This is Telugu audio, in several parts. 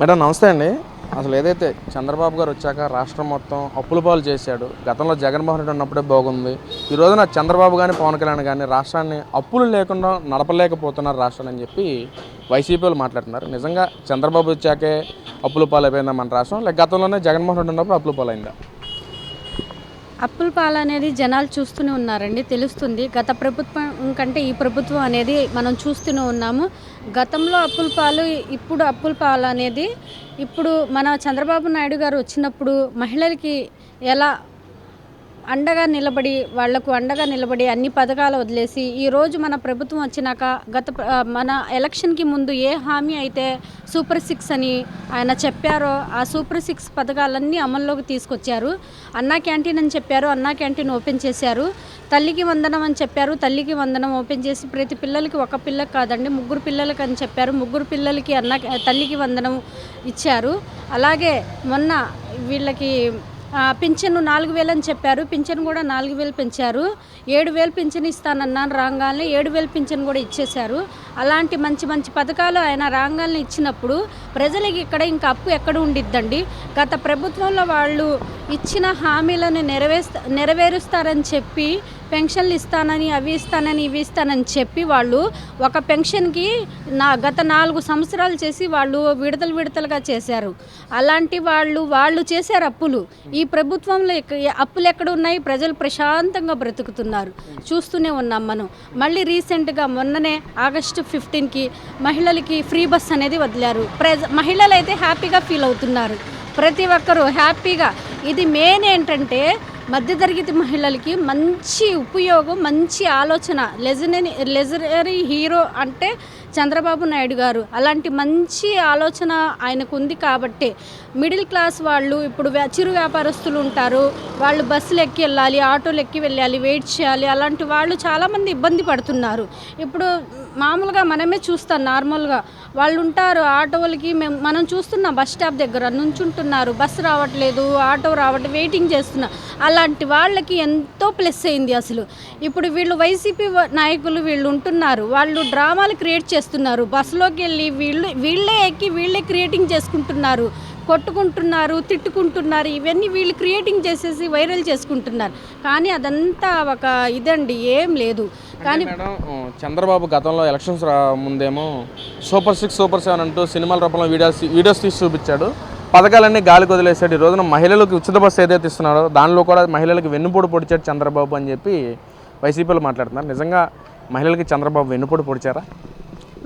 మేడం నమస్తే అండి. అసలు ఏదైతే చంద్రబాబు గారు వచ్చాక రాష్ట్రం మొత్తం అప్పుల పాలు చేశాడు గతంలో జగన్మోహన్ రెడ్డి ఉన్నప్పుడే బాగుంది ఈ రోజున చంద్రబాబు కానీ పవన్ కళ్యాణ్ కానీ రాష్ట్రాన్ని అప్పులు లేకుండా నడపలేకపోతున్నారు రాష్ట్రాన్ని అని చెప్పి వైసీపీ వాళ్ళు మాట్లాడుతున్నారు. నిజంగా చంద్రబాబు వచ్చాకే అప్పుల పాలు అయిపోయిందా మన రాష్ట్రం? లేక గతంలోనే జగన్మోహన్ రెడ్డి ఉన్నప్పుడు అప్పుల పాలు అయిందా అప్పుల పాలు అనేది జనాలు చూస్తూనే ఉన్నారండి తెలుస్తుంది. గత ప్రభుత్వం కంటే ఈ ప్రభుత్వం అనేది మనం చూస్తూనే ఉన్నాము. గతంలో అప్పుల పాలు ఇప్పుడు అప్పుల పాలు అనేది ఇప్పుడు మన చంద్రబాబు నాయుడు గారు వచ్చినప్పుడు మహిళలకి ఎలా అండగా నిలబడి వాళ్ళకు అండగా నిలబడి అన్ని పథకాలు వదిలేసి ఈరోజు మన ప్రభుత్వం వచ్చినాక గత మన ఎలక్షన్కి ముందు ఏ హామీ అయితే సూపర్ సిక్స్ అని ఆయన చెప్పారో ఆ సూపర్ సిక్స్ పథకాలన్నీ అమల్లోకి తీసుకొచ్చారు. అన్నా క్యాంటీన్ అని చెప్పారు అన్నా క్యాంటీన్ ఓపెన్ చేశారు. తల్లికి వందనం అని చెప్పారు తల్లికి వందనం ఓపెన్ చేసి ప్రతి పిల్లలకి ఒక పిల్లకి కాదండి ముగ్గురు పిల్లలకి అని చెప్పారు. ముగ్గురు పిల్లలకి అన్న తల్లికి వందనం ఇచ్చారు. అలాగే మొన్న వీళ్ళకి పింఛను నాలుగు వేలు అని చెప్పారు. పింఛను కూడా నాలుగు వేలు పెంచారు. ఏడు వేలు పింఛను ఇస్తానన్నాను రాగానే ఏడు వేలు పింఛను కూడా ఇచ్చేశారు. అలాంటి మంచి మంచి పథకాలు ఆయన రాగానే ఇచ్చినప్పుడు ప్రజలకి ఇక్కడ ఇంకా అప్పు ఎక్కడ ఉండిద్దండి? గత ప్రభుత్వంలో వాళ్ళు ఇచ్చిన హామీలను నెరవేస్త నెరవేరుస్తారని చెప్పి పెన్షన్లు ఇస్తానని అవి ఇస్తానని ఇవి ఇస్తానని చెప్పి వాళ్ళు ఒక పెన్షన్కి నా గత నాలుగు సంవత్సరాలు చేసి వాళ్ళు విడతలు విడతలుగా చేశారు. అలాంటి వాళ్ళు వాళ్ళు చేశారు అప్పులు. ఈ ప్రభుత్వంలో అప్పులు ఎక్కడ ఉన్నాయి ప్రజలు ప్రశాంతంగా బ్రతుకుతున్నారు. చూస్తూనే ఉన్నాం మనం. మళ్ళీ రీసెంట్గా మొన్ననే ఆగస్టు ఫిఫ్టీన్కి మహిళలకి ఫ్రీ బస్ అనేది వదిలారు. ప్రజ మహిళలు అయితే హ్యాపీగా ఫీల్ అవుతున్నారు. ప్రతి ఒక్కరూ హ్యాపీగా ఇది మెయిన్ ఏంటంటే మధ్యతరగతి మహిళలకి మంచి ఉపయోగం మంచి ఆలోచన. లెజనరీ లెజనరీ హీరో అంటే చంద్రబాబు నాయుడు గారు. అలాంటి మంచి ఆలోచన ఆయనకు ఉంది కాబట్టి. మిడిల్ క్లాస్ వాళ్ళు ఇప్పుడు చిరు వ్యాపారస్తులు ఉంటారు. వాళ్ళు బస్సులు ఎక్కి వెళ్ళాలి ఆటోలు ఎక్కి వెళ్ళాలి వెయిట్ చేయాలి. అలాంటి వాళ్ళు చాలామంది ఇబ్బంది పడుతున్నారు. ఇప్పుడు మామూలుగా మనమే చూస్తాం నార్మల్గా. వాళ్ళు ఉంటారు ఆటోలకి మేము మనం చూస్తున్నాం బస్ స్టాప్ దగ్గర నుంచుంటున్నారు బస్సు రావట్లేదు ఆటో రావట్లేదు వెయిటింగ్ చేస్తున్నారు అలాంటి వాళ్ళకి ఎంతో ప్లస్ అయింది అసలు. ఇప్పుడు వీళ్ళు వైసీపీ నాయకులు వీళ్ళు ఉంటున్నారు వాళ్ళు డ్రామాలు క్రియేట్ చేస్తున్నారు. బస్సులోకి వెళ్ళి వీళ్ళు వీళ్ళే ఎక్కి వీళ్ళే క్రియేటింగ్ చేసుకుంటున్నారు. కొట్టుకుంటున్నారు తిట్టుకుంటున్నారు ఇవన్నీ వీళ్ళు క్రియేటింగ్ చేసేసి వైరల్ చేసుకుంటున్నారు. కానీ అదంతా ఒక ఇదండి ఏం లేదు. కానీ మేడం చంద్రబాబు గతంలో ఎలక్షన్స్ ముందేమో సూపర్ సిక్స్ సూపర్ సెవెన్ అంటూ సినిమాల రూపంలో వీడియోస్ వీడియోస్ తీసి చూపించాడు. పథకాలన్నీ గాలికి వదిలేశాడు. ఈ రోజున మహిళలకు ఉచిత బస్సు ఏదైతే ఇస్తున్నాడో దానిలో కూడా మహిళలకు వెన్నుపోటు పొడిచాడు చంద్రబాబు అని చెప్పి వైసీపీలో మాట్లాడుతున్నారు. నిజంగా మహిళలకి చంద్రబాబు వెన్నుపోటు పొడిచారా?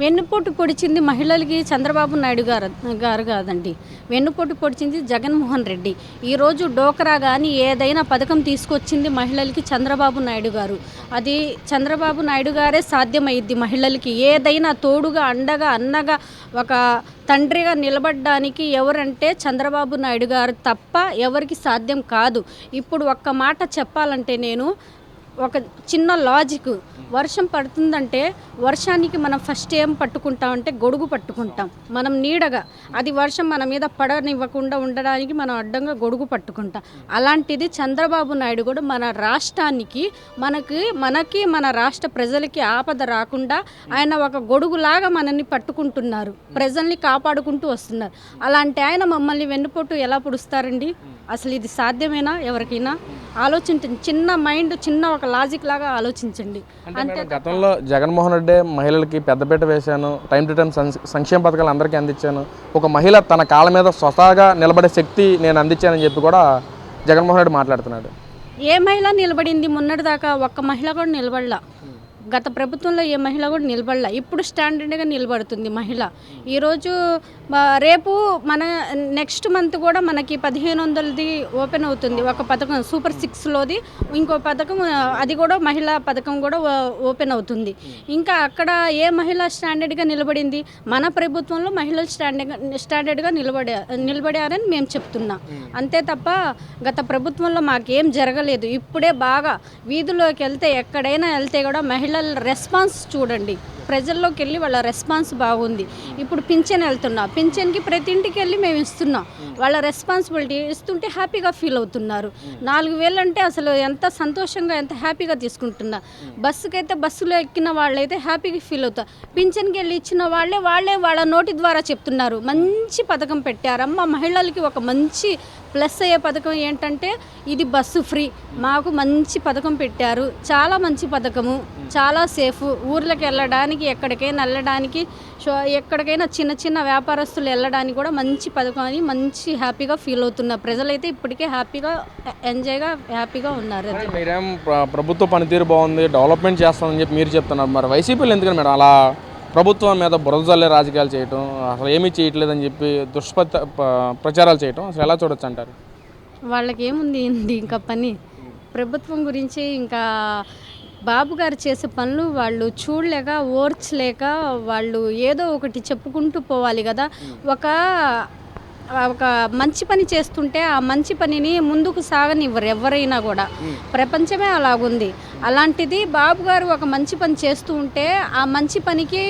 వెన్నుపోటు పొడిచింది మహిళలకి చంద్రబాబు నాయుడు గారు గారు కాదండి. వెన్నుపోటు పొడిచింది జగన్మోహన్ రెడ్డి. ఈరోజు డోకరా కానీ ఏదైనా పథకం తీసుకొచ్చింది మహిళలకి చంద్రబాబు నాయుడు గారు. అది చంద్రబాబు నాయుడు గారే సాధ్యమైద్ది మహిళలకి. ఏదైనా తోడుగా అండగా అన్నగా ఒక తండ్రిగా నిలబడడానికి ఎవరంటే చంద్రబాబు నాయుడు గారు తప్ప ఎవరికి సాధ్యం కాదు. ఇప్పుడు ఒక్క మాట చెప్పాలంటే నేను ఒక చిన్న లాజిక్. వర్షం పడుతుందంటే వర్షానికి మనం ఫస్ట్ ఏం పట్టుకుంటామంటే గొడుగు పట్టుకుంటాం. మనం నీడగా. అది వర్షం మన మీద పడనివ్వకుండా ఉండడానికి మనం అడ్డంగా గొడుగు పట్టుకుంటాం. అలాంటిది చంద్రబాబు నాయుడు కూడా మన రాష్ట్రానికి మనకి మనకి మన రాష్ట్ర ప్రజలకి ఆపద రాకుండా ఆయన ఒక గొడుగులాగా మనల్ని పట్టుకుంటున్నారు. ప్రజల్ని కాపాడుకుంటూ వస్తున్నారు. అలాంటి ఆయన మమ్మల్ని వెన్నుపోటు ఎలా పుడుస్తారండి? అసలు ఇది సాధ్యమేనా ఎవరికైనా? ఆలోచించండి చిన్న మైండ్ చిన్న ఒక లాజిక్ లాగా ఆలోచించండి. అంటే గతంలో జగన్మోహన్ రెడ్డి మహిళలకి పెద్దపీట వేశాను టైం టు టైం సంక్షేమ పథకాలు అందరికీ అందించాను. ఒక మహిళ తన కాళ్ళ మీద స్వతహాగా నిలబడే శక్తి నేను అందించానని చెప్పి కూడా జగన్మోహన్ రెడ్డి మాట్లాడుతున్నాడు. ఏ మహిళ నిలబడింది? మొన్నటిదాకా ఒక్క మహిళ కూడా నిలబడలా. గత ప్రభుత్వంలో ఏ మహిళ కూడా నిలబడలే. ఇప్పుడు స్టాండర్డ్గా నిలబడుతుంది మహిళ. ఈరోజు రేపు మన నెక్స్ట్ మంత్ కూడా మనకి పదిహేను వందలది ఓపెన్ అవుతుంది. ఒక పథకం సూపర్ సిక్స్లోది ఇంకో పథకం అది కూడా మహిళా పథకం కూడా ఓ- ఓపెన్ అవుతుంది. ఇంకా అక్కడ ఏ మహిళ స్టాండర్డ్గా నిలబడింది? మన ప్రభుత్వంలో మహిళలు స్టాండర్డ్గా స్టాండర్డ్గా నిలబడే నిలబడారని మేము చెప్తున్నాం. అంతే తప్ప గత ప్రభుత్వంలో మాకేం జరగలేదు. ఇప్పుడే బాగా వీధిలోకి వెళ్తే ఎక్కడైనా వెళ్తే కూడా మహిళ మహిళల రెస్పాన్స్ చూడండి. ప్రజల్లోకి వెళ్ళి వాళ్ళ రెస్పాన్స్ బాగుంది. ఇప్పుడు పింఛన్ వెళ్తున్నా. పింఛన్కి ప్రతి ఇంటికి వెళ్ళి మేము ఇస్తున్నాం. వాళ్ళ రెస్పాన్సిబిలిటీ ఇస్తుంటే హ్యాపీగా ఫీల్ అవుతున్నారు. నాలుగు వేలు అంటే అసలు ఎంత సంతోషంగా ఎంత హ్యాపీగా తీసుకుంటున్నా. బస్సుకి అయితే బస్సులో ఎక్కిన వాళ్ళైతే హ్యాపీగా ఫీల్ అవుతారు పింఛన్కి వెళ్ళి ఇచ్చిన వాళ్ళే వాళ్ళే వాళ్ళ నోటి ద్వారా చెప్తున్నారు. మంచి పథకం పెట్టారమ్మ. మహిళలకి ఒక మంచి ప్లస్ అయ్యే పథకం ఏంటంటే ఇది బస్సు ఫ్రీ. మాకు మంచి పథకం పెట్టారు. చాలా మంచి పథకము. చాలా సేఫ్. ఊర్లకు వెళ్ళడానికి ఎక్కడికైనా వెళ్ళడానికి షో ఎక్కడికైనా చిన్న చిన్న వ్యాపారస్తులు వెళ్ళడానికి కూడా మంచి పథకం అని మంచి హ్యాపీగా ఫీల్ అవుతున్నారు. ప్రజలైతే ఇప్పటికే హ్యాపీగా ఎంజాయ్గా హ్యాపీగా ఉన్నారు. మీరేం ప్ర- ప్రభుత్వ పనితీరు బాగుంది డెవలప్మెంట్ చేస్తామని చెప్పి మీరు చెప్తున్నారు. మరి వైసీపీలు ఎందుకని మేడం అలా ప్రభుత్వం మీద బురద జల్లే రాజకీయాలు చేయటం అసలు ఏమీ చేయట్లేదని చెప్పి దుష్పత ప్రచారాలు చేయటం అసలు ఎలా చూడొచ్చు అంటారు? వాళ్ళకి ఏముంది ఇంకా పని? ప్రభుత్వం గురించి ఇంకా బాబుగారు చేసే పనులు వాళ్ళు చూడలేక ఓర్చలేక వాళ్ళు ఏదో ఒకటి చెప్పుకుంటూ పోవాలి కదా. ఒక ఒక మంచి పని చేస్తుంటే ఆ మంచి పనిని ముందుకు సాగనివ్వరు ఎవరైనా కూడా. ప్రపంచమే అలాగుంది. అలాంటిది బాబు గారు ఒక మంచి పని చేస్తూ ఉంటే ఆ మంచి పనికి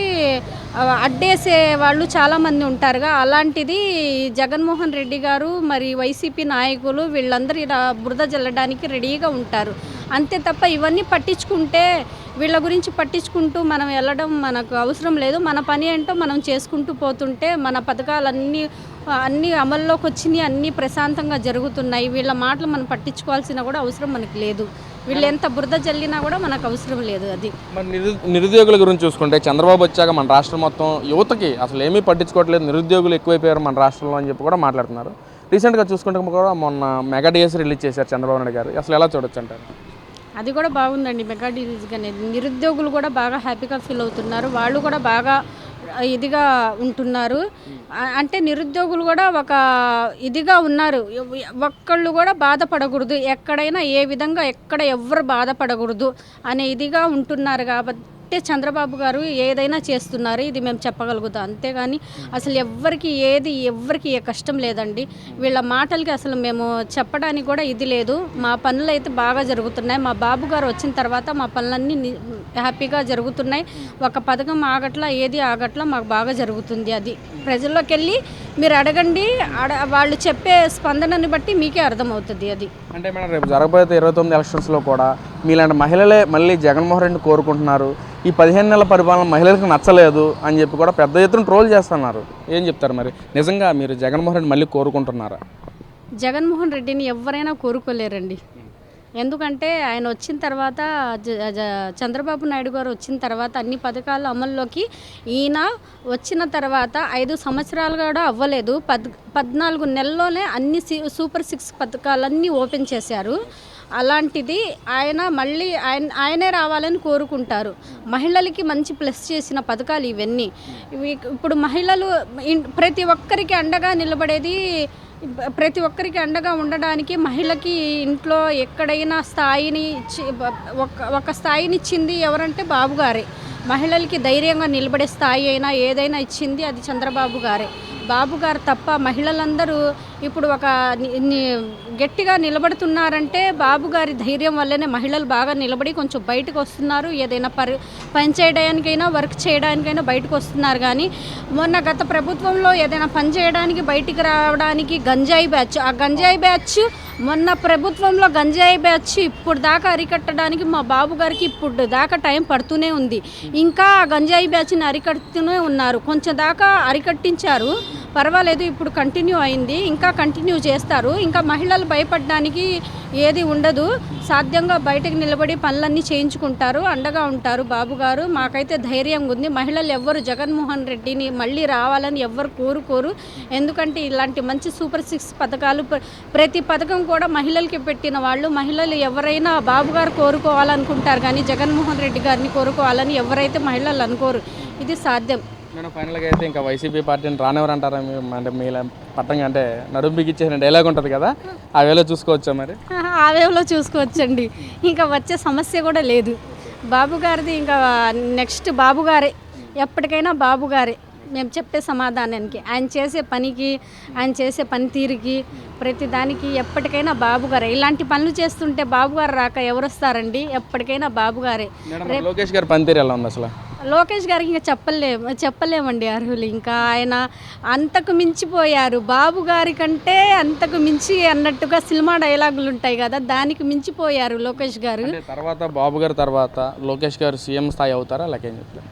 అడ్డేసే వాళ్ళు చాలామంది ఉంటారుగా. అలాంటిది జగన్మోహన్ రెడ్డి గారు మరి వైసీపీ నాయకులు వీళ్ళందరూ ఇలా బురద జల్లడానికి రెడీగా ఉంటారు. అంతే తప్ప ఇవన్నీ పట్టించుకుంటే వీళ్ళ గురించి పట్టించుకుంటూ మనం వెళ్ళడం మనకు అవసరం లేదు. మన పని ఏంటో మనం చేసుకుంటూ పోతుంటే మన పథకాలన్నీ అన్నీ అమల్లోకి వచ్చినాయి అన్నీ ప్రశాంతంగా జరుగుతున్నాయి. వీళ్ళ మాటలు మనం పట్టించుకోవాల్సిన కూడా అవసరం మనకు లేదు. వీళ్ళు ఎంత బురద జల్లినా కూడా మనకు అవసరం లేదు అది. మరి నిరుద్యోగుల గురించి చూసుకుంటే చంద్రబాబు వచ్చాక మన రాష్ట్రం మొత్తం యువతకి అసలు ఏమీ పట్టించుకోవట్లేదు. నిరుద్యోగులు ఎక్కువైపోయారు మన రాష్ట్రంలో అని చెప్పి కూడా మాట్లాడుతున్నారు. రీసెంట్గా చూసుకుంటే కూడా మొన్న మెగా డిఎస్ రిలీజ్ చేశారు చంద్రబాబు నాయుడు గారు. అసలు ఎలా చూడొచ్చు అంటారు? అది కూడా బాగుందండి. మెగా డిలీజ్ అనేది నిరుద్యోగులు కూడా బాగా హ్యాపీగా ఫీల్ అవుతున్నారు. వాళ్ళు కూడా బాగా ఇదిగా ఉంటున్నారు. అంటే నిరుద్యోగులు కూడా ఒక ఇదిగా ఉన్నారు. ఒక్కళ్ళు కూడా బాధపడకూడదు. ఎక్కడైనా ఏ విధంగా ఎక్కడ ఎవ్వరు బాధపడకూడదు అనే ఇదిగా ఉంటున్నారు కాబట్టి చంద్రబాబు గారు ఏదైనా చేస్తున్నారు ఇది మేము చెప్పగలుగుతాం. అంతేగాని అసలు ఎవ్వరికి ఏది ఎవ్వరికి ఏ కష్టం లేదండి. వీళ్ళ మాటలకి అసలు మేము చెప్పడానికి కూడా ఇది లేదు. మా పనులు అయితే బాగా జరుగుతున్నాయి. మా బాబు గారు వచ్చిన తర్వాత మా పనులన్నీ హ్యాపీగా జరుగుతున్నాయి. ఒక పథకం ఆగట్లా ఏది ఆగట్లా మాకు బాగా జరుగుతుంది అది. ప్రజల్లోకి వెళ్ళి మీరు అడగండి అడ వాళ్ళు చెప్పే స్పందనని బట్టి మీకే అర్థమవుతుంది అది. అంటే మేడం రేపు జరగబోయే ఇరవై తొమ్మిది ఎలక్షన్స్లో కూడా మీలాంటి మహిళలే మళ్ళీ జగన్మోహన్ రెడ్డిని కోరుకుంటున్నారు. ఈ పదిహేను నెలల పరిపాలన మహిళలకు నచ్చలేదు అని చెప్పి కూడా పెద్ద ఎత్తున ట్రోల్ చేస్తున్నారు. ఏం చెప్తారు మరి? నిజంగా మీరు జగన్మోహన్ రెడ్డి మళ్ళీ కోరుకుంటున్నారా? జగన్మోహన్ రెడ్డిని ఎవరైనా కోరుకోలేరండి. ఎందుకంటే ఆయన వచ్చిన తర్వాత జ- చంద్రబాబు నాయుడు గారు వచ్చిన తర్వాత అన్ని పథకాలు అమల్లోకి ఈయన వచ్చిన తర్వాత ఐదు సంవత్సరాలు కూడా అవ్వలేదు. పద్ పద్నాలుగు నెలల్లోనే అన్ని సూపర్ సిక్స్ పథకాలన్నీ ఓపెన్ చేశారు. అలాంటిది ఆయన మళ్ళీ ఆయన ఆయనే రావాలని కోరుకుంటారు. మహిళలకి మంచి ప్లస్ చేసిన పథకాలు ఇవన్నీ. ఇప్పుడు మహిళలు ఇన్- ప్రతి ఒక్కరికి అండగా నిలబడేది ప్రతి ఒక్కరికి అండగా ఉండడానికి మహిళకి ఇంట్లో ఎక్కడైనా స్థాయిని ఇచ్చి ఒక స్థాయిని ఇచ్చింది ఎవరంటే బాబుగారే మహిళలకి ధైర్యంగా నిలబడే స్థాయి అయినా ఏదైనా ఇచ్చింది అది చంద్రబాబు గారే. బాబు గారు తప్ప మహిళలందరూ ఇప్పుడు ఒక గట్టిగా నిలబడుతున్నారంటే బాబు గారి ధైర్యం వల్లనే మహిళలు బాగా నిలబడి కొంచెం బయటకు వస్తున్నారు. ఏదైనా పరి పని చేయడానికైనా వర్క్ చేయడానికైనా బయటకు వస్తున్నారు. కానీ మొన్న గత ప్రభుత్వంలో ఏదైనా పని చేయడానికి బయటికి రావడానికి గంజాయి బ్యాచ్ ఆ గంజాయి బ్యాచ్ మొన్న ప్రభుత్వంలో గంజాయి బ్యాచ్ ఇప్పుడు దాకా అరికట్టడానికి మా బాబు గారికి ఇప్పుడు దాకా టైం పడుతూనే ఉంది. ఇంకా ఆ గంజాయి బ్యాచ్ని అరికడుతూనే ఉన్నారు. కొంచెం దాకా అరికట్టించారు. పర్వాలేదు ఇప్పుడు కంటిన్యూ అయింది. ఇంకా కంటిన్యూ చేస్తారు. ఇంకా మహిళలు భయపడడానికి ఏది ఉండదు. సాధ్యంగా బయటకు నిలబడి పనులన్నీ చేయించుకుంటారు. అండగా ఉంటారు బాబు గారు. మాకైతే ధైర్యంగా ఉంది. మహిళలు ఎవ్వరు జగన్మోహన్ రెడ్డిని మళ్ళీ రావాలని ఎవ్వరు కోరుకోరు. ఎందుకంటే ఇలాంటి మంచి సూపర్ సిక్స్ పథకాలు ప్ర- ప్రతి పథకం కూడా మహిళలకి పెట్టిన వాళ్ళు. మహిళలు ఎవరైనా బాబు గారు కోరుకోవాలనుకుంటారు కానీ జగన్మోహన్ రెడ్డి గారిని కోరుకోవాలని ఎవరైతే మహిళలు అనుకోరు. ఇది సాధ్యం. నేను ఫైనల్గా అయితే ఇంకా వైసీపీ పార్టీని రానివ్వరంటారా మీరు అంటే మీ పట్టంగా అంటే నడుము బిగిచ్చేసిన డైలాగ్ ఉంటుంది కదా ఆ వేలో చూసుకోవచ్చా మరి? ఆ వేవ్లో చూసుకోవచ్చండి. ఇంకా వచ్చే సమస్య కూడా లేదు. బాబు గారిది ఇంకా నెక్స్ట్ బాబు గారే. ఎప్పటికైనా బాబు గారే. మేము చెప్పే సమాధానానికి ఆయన చేసే పనికి ఆయన చేసే పనితీరుకి ప్రతి దానికి ఎప్పటికైనా బాబు గారే. ఇలాంటి పనులు చేస్తుంటే బాబు గారు రాక ఎవరు వస్తారండి? ఎప్పటికైనా బాబు గారే. మేడం మరి లోకేష్ గారి పనితీరు ఎలా ఉంది అసలు? లోకేష్ గారికి ఇంకా చెప్పలేము చెప్పలేమండి అర్హులు. ఇంకా ఆయన అంతకు మించిపోయారు. బాబు గారి కంటే అంతకు మించి అన్నట్టుగా సినిమా డైలాగులు ఉంటాయి కదా దానికి మించిపోయారు లోకేష్ గారు. తర్వాత బాబు గారి తర్వాత లోకేష్ గారు సీఎం స్థాయి అవుతారా లేకేం చెప్తారు?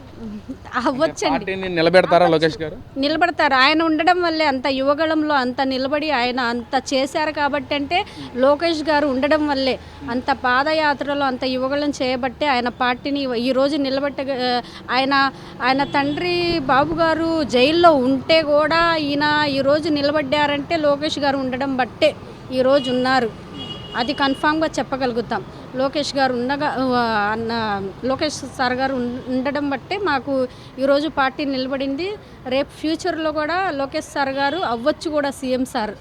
అవ్వచ్చండి. పార్టీని నిలబెడతారా లోకేష్ గారు? నిలబడతారు. ఆయన ఉండడం వల్లే అంత యువగళంలో అంత నిలబడి ఆయన అంత చేశారు కాబట్టి అంటే లోకేష్ గారు ఉండడం వల్లే అంత పాదయాత్రలో అంత యువగళం చేయబట్టే ఆయన పార్టీని ఈ రోజు నిలబెట్ట ఆయన ఆయన తండ్రి బాబు గారు జైల్లో ఉంటే కూడా ఈయన ఈరోజు నిలబడ్డారంటే లోకేష్ గారు ఉండడం బట్టే ఈరోజు ఉన్నారు. అది కన్ఫామ్గా చెప్పగలుగుతాం. లోకేష్ గారు ఉండగా అన్న లోకేష్ సార్ గారు ఉండడం బట్టే మాకు ఈరోజు పార్టీ నిలబడింది. రేపు ఫ్యూచర్లో కూడా లోకేష్ సార్ గారు అవ్వచ్చు కూడా సీఎం సార్.